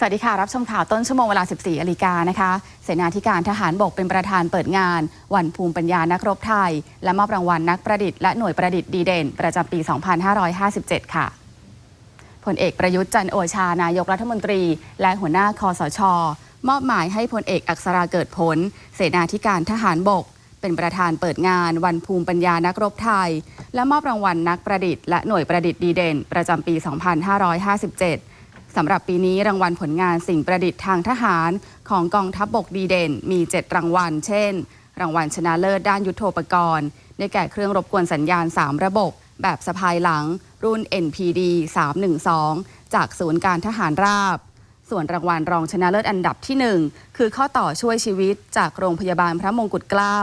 สวัสดีค่ะ รับชมข่าวต้นชั่วโมงเวลา 14นาฬิกานะคะ เสนาธิการทหารบกเป็นประธานเปิดงาน วันภูมิปัญญานักรบไทย และมอบรางวัลนักประดิษฐ์และหน่วยประดิษฐ์ดีเด่น ประจำปี 2557 ค่ะพลเอกประยุทธ์จันโอชานายกรัฐมนตรี และหัวหน้าคอสช มอบหมายให้พลเอกอักษราเกิดผล เสนาธิการทหารบก เป็นประธานเปิดงาน วันภูมิปัญญานักรบไทย และมอบรางวัลนักประดิษฐ์และหน่วยประดิษฐ์ดีเด่น ประจำปี 2557 สำหรับปีนี้รางวัลผลงานสิ่งประดิษฐ์ทางทหารของกองทัพบบกดีเด่น มี 7 รางวัล เช่น รางวัลชนะเลิศด้านยุทโธปกรณ์ ได้แก่เครื่องรบกวนสัญญาณ 3 ระบบ แบบสะพายหลัง รุ่น NPD 312 จากศูนย์การทหารราบ ส่วนรางวัลรองชนะเลิศอันดับที่ 1 คือข้อต่อช่วยชีวิต จากโรงพยาบาลพระมงกุฎเกล้า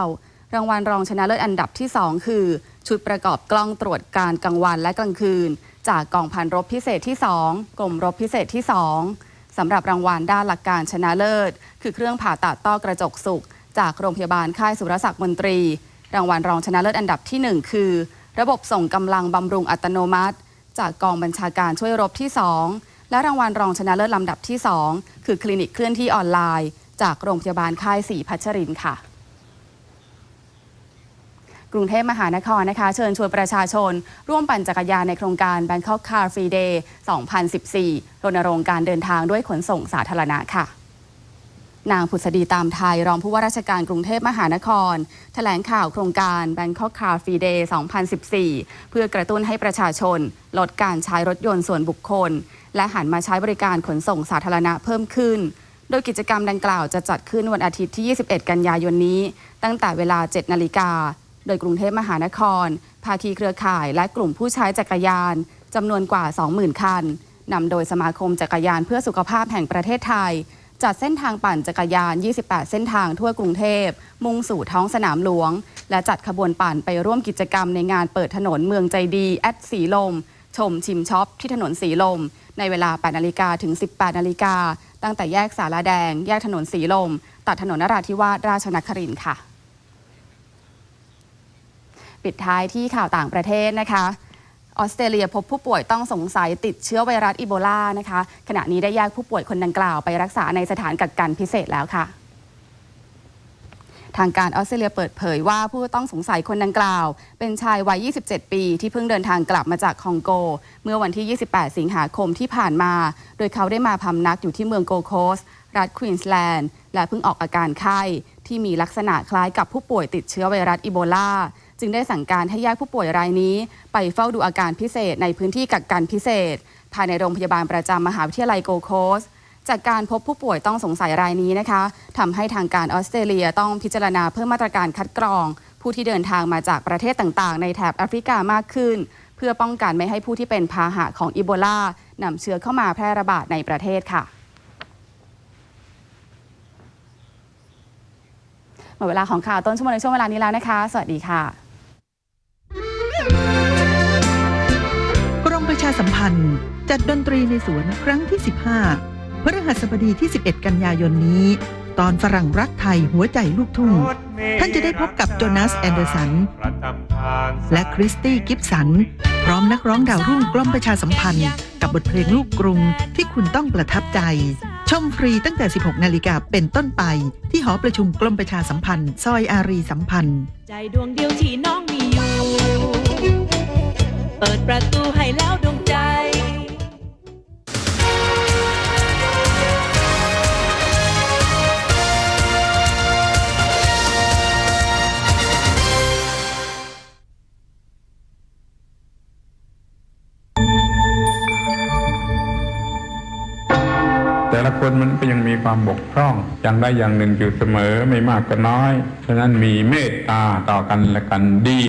รางวัลรองชนะเลิศอันดับที่ 2 คือ ชุดประกอบกล้องตรวจการกลางวันและกลางคืน จากกองพันรบพิเศษที่ 2 กรมรบพิเศษที่ 2สำหรับรางวัลด้านหลักการชนะเลิศ คือเครื่องผ่าตัดต้อกระจกสุข จากโรงพยาบาลค่ายสุรศักดิ์มนตรี รางวัลรองชนะเลิศอันดับที่ 1 คือ ระบบส่งกำลังบำรุงอัตโนมัติ จากกองบัญชาการช่วยรบที่ 2 และรางวัลรองชนะเลิศลำดับที่ 2 คือคลินิกเคลื่อนที่ออนไลน์ จากโรงพยาบาลค่ายศรีพัชรินค่ะ กรุงเทพมหานครนะคะ เชิญชวนประชาชน ร่วมปั่นจักรยานในโครงการ Bangkok Car Free Day 2014 รณรงค์การเดินทางด้วยขนส่งสาธารณะค่ะนางผุษดีตามไทย รองผู้ว่าราชการกรุงเทพมหานคร แถลงข่าวโครงการ Bangkok Car Free Day 2014 เพื่อกระตุ้นให้ประชาชน ลดการใช้รถยนต์ส่วนบุคคล และหันมาใช้บริการขนส่งสาธารณะเพิ่มขึ้น โดยกิจกรรมดังกล่าวจะจัดขึ้นวันอาทิตย์ที่ 21 กันยายนนี้ ตั้งแต่เวลา 7 นาฬิกา โดยกรุงเทพมหานคร ภาคีเครือข่าย และกลุ่มผู้ใช้จักรยานจำนวนกว่า 20,000 คันนำโดยสมาคมจักรยานเพื่อสุขภาพแห่งประเทศไทย จัดเส้นทางปั่นจักรยาน 28 เส้นทางทั่วกรุงเทพ มุ่งสู่ท้องสนามหลวง และจัดขบวนปั่นไปร่วมกิจกรรมในงานเปิดถนนเมืองใจดีแอดสีลม ชมชิมช็อปที่ถนนสีลม ในเวลา 8 นาฬิกาถึง 18 นาฬิกา ตั้งแต่แยกสาราแดง แยกถนนสีลม ตัดถนนนราธิวาสราชนครินทร์ค่ะ ปิดท้ายที่ข่าวต่างประเทศนะคะออสเตรเลียพบผู้ป่วยต้องสงสัยติดเชื้อไวรัสอีโบลานะคะ ขณะนี้ได้แยกผู้ป่วยคนดังกล่าวไปรักษาในสถานกักกันพิเศษแล้วค่ะ ทางการออสเตรเลียเปิดเผยว่าผู้ต้องสงสัยคนดังกล่าว เป็นชายวัย 27 ปี ที่เพิ่งเดินทางกลับมาจากคองโก เมื่อวันที่ 28 สิงหาคมที่ผ่านมา โดยเขาได้มาพำนักอยู่ที่เมืองโกโคสรัฐควีนสแลนด์และเพิ่งออกอาการไข้ที่มีลักษณะคล้ายกับผู้ป่วยติดเชื้อไวรัสอีโบลา จึงได้สั่งการให้แยกผู้ป่วยรายนี้ ไปเฝ้าดูอาการพิเศษในพื้นที่กักกันพิเศษ ภายในโรงพยาบาลประจำมหาวิทยาลัยโกโคสจากการพบผู้ป่วยต้องสงสัยรายนี้นะคะทำให้ทางการออสเตรเลียต้องพิจารณาเพิ่มมาตรการคัดกรอง ผู้ที่เดินทางมาจากประเทศต่างๆ ในแถบแอฟริกามากขึ้น เพื่อป้องกันไม่ให้ผู้ที่เป็นพาหะของอีโบลานำเชื้อเข้ามาแพร่ระบาดในประเทศค่ะหมดเวลาของข่าวต้นชั่วโมงในช่วงเวลานี้แล้วนะคะ สวัสดีค่ะ สัมพันธ์ จัดดนตรีในสวนครั้งที่ 15พฤหัสบดีที่ 11 กันยายนนี้ ตอนฝรั่งรักไทยหัวใจลูกทุ่ง ท่านจะได้พบกับโจนาสแอนเดอร์สัน และคริสตี้กิฟสัน พร้อมนักร้องดาวรุ่งกรมประชาสัมพันธ์ กับบทเพลงลูกกรุงที่คุณต้องประทับใจ ชมฟรีตั้งแต่ 16 นาฬิกาเป็นต้นไป ที่หอประชุมกรมประชาสัมพันธ์ ซอยอารีสัมพันธ์ ใจดวงเดียวที่น้องมีอยู่ ปิดประตูให้แล้วดวงใจ แต่ละคนมันก็ยังมีความบกพร่อง อย่างใดอย่างหนึ่งอยู่เสมอไม่มากก็น้อย ฉะนั้นมีเมตตาต่อกันและกันดี